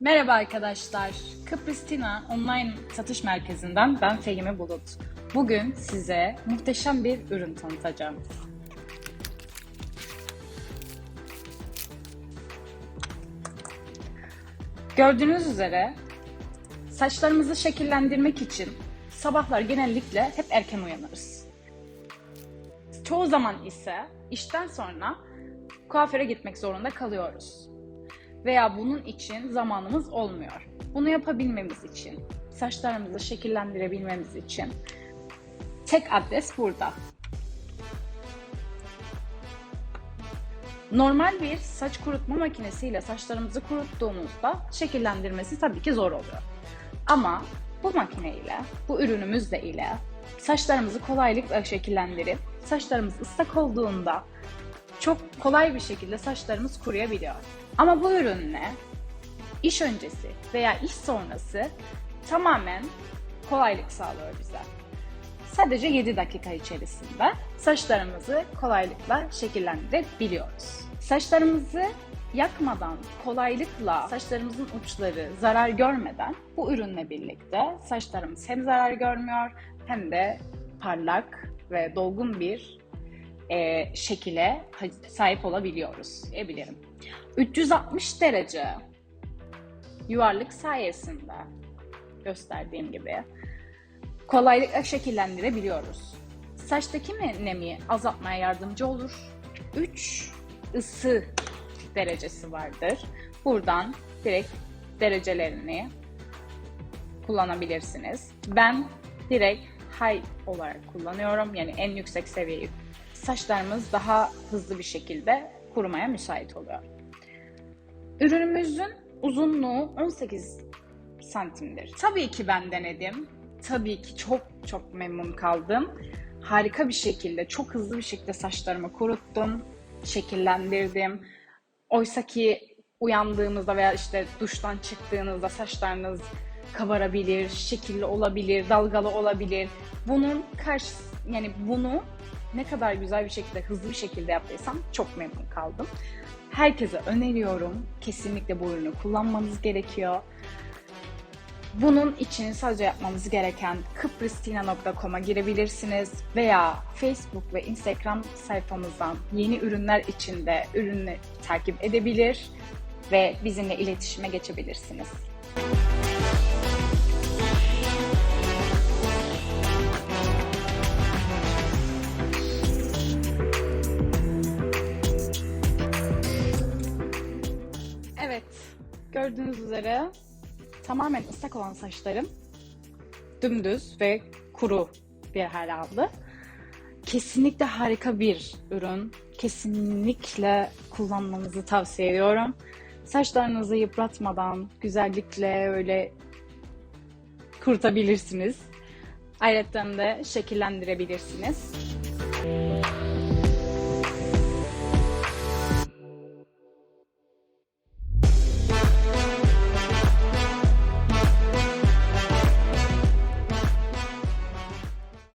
Merhaba arkadaşlar. Kıbrıstina Online Satış Merkezi'nden ben Fehimi Bulut. Bugün size muhteşem bir ürün tanıtacağım. Gördüğünüz üzere saçlarımızı şekillendirmek için sabahlar genellikle hep erken uyanırız. Çoğu zaman ise işten sonra kuaföre gitmek zorunda kalıyoruz veya bunun için zamanımız olmuyor. Bunu yapabilmemiz için, saçlarımızı şekillendirebilmemiz için tek adres burada. Normal bir saç kurutma makinesiyle saçlarımızı kuruttuğumuzda şekillendirmesi tabii ki zor oluyor. Ama bu makineyle, bu ürünümüzle ile saçlarımızı kolaylıkla şekillendirip saçlarımız ıslak olduğunda çok kolay bir şekilde saçlarımız kuruyabiliyor. Ama bu ürünle iş öncesi veya iş sonrası tamamen kolaylık sağlıyor bize. Sadece 7 dakika içerisinde saçlarımızı kolaylıkla şekillendirebiliyoruz. Saçlarımızı yakmadan, kolaylıkla saçlarımızın uçları zarar görmeden bu ürünle birlikte saçlarımız hem zarar görmüyor hem de parlak ve dolgun bir e, şekile sahip olabiliyoruz diyebilirim. 360 derece yuvarlık sayesinde gösterdiğim gibi kolaylıkla şekillendirebiliyoruz. Saçtaki nemi azaltmaya yardımcı olur. 3 ısı derecesi vardır. Buradan direkt derecelerini kullanabilirsiniz. Ben direkt high olarak kullanıyorum. Yani en yüksek seviyeyi saçlarımız daha hızlı bir şekilde kurumaya müsait oluyor. Ürünümüzün uzunluğu 18 santimdir. Tabii ki ben denedim. Tabii ki çok çok memnun kaldım. Harika bir şekilde, çok hızlı bir şekilde saçlarımı kuruttum, şekillendirdim. Oysa ki uyandığımızda veya işte duştan çıktığınızda saçlarınız kabarabilir, şekilli olabilir, dalgalı olabilir. Bunun karşı yani bunu ne kadar güzel bir şekilde, hızlı bir şekilde yaptıysam çok memnun kaldım. Herkese öneriyorum. Kesinlikle bu ürünü kullanmanız gerekiyor. Bunun için sadece yapmanız gereken kıbrıstina.com'a girebilirsiniz veya Facebook ve Instagram sayfamızdan yeni ürünler için de ürünü takip edebilir ve bizimle iletişime geçebilirsiniz. Gördüğünüz üzere tamamen ıslak olan saçlarım dümdüz ve kuru bir hal aldı. Kesinlikle harika bir ürün. Kesinlikle kullanmanızı tavsiye ediyorum. Saçlarınızı yıpratmadan güzellikle öyle kurtabilirsiniz. Ayrıca de şekillendirebilirsiniz.